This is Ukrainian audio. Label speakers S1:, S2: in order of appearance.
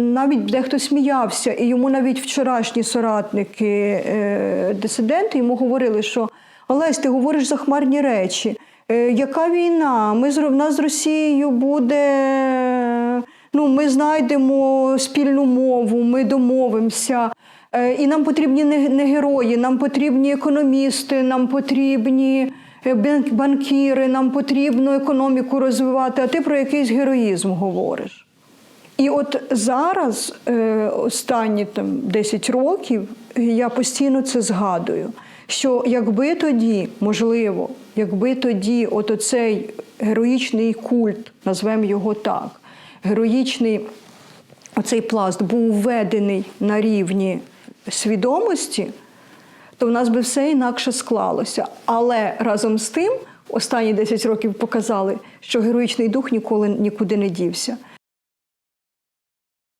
S1: Навіть дехто сміявся, і йому навіть вчорашні соратники е, дисиденти йому говорили, що Олесь, ти говориш захмарні речі. Е, яка війна? Ми з нас з Росією буде. Ну, ми знайдемо спільну мову, ми домовимося. Е, і нам потрібні не, герої, нам потрібні економісти, нам потрібні банкіри, нам потрібно економіку розвивати. А ти про якийсь героїзм говориш. І от зараз, е, останні там 10 років, я постійно це згадую. Що якби тоді, можливо, якби тоді от оцей героїчний культ, назвемо його так, героїчний оцей пласт був введений на рівні свідомості, то в нас би все інакше склалося. Але разом з тим, останні 10 років показали, що героїчний дух ніколи нікуди не дівся.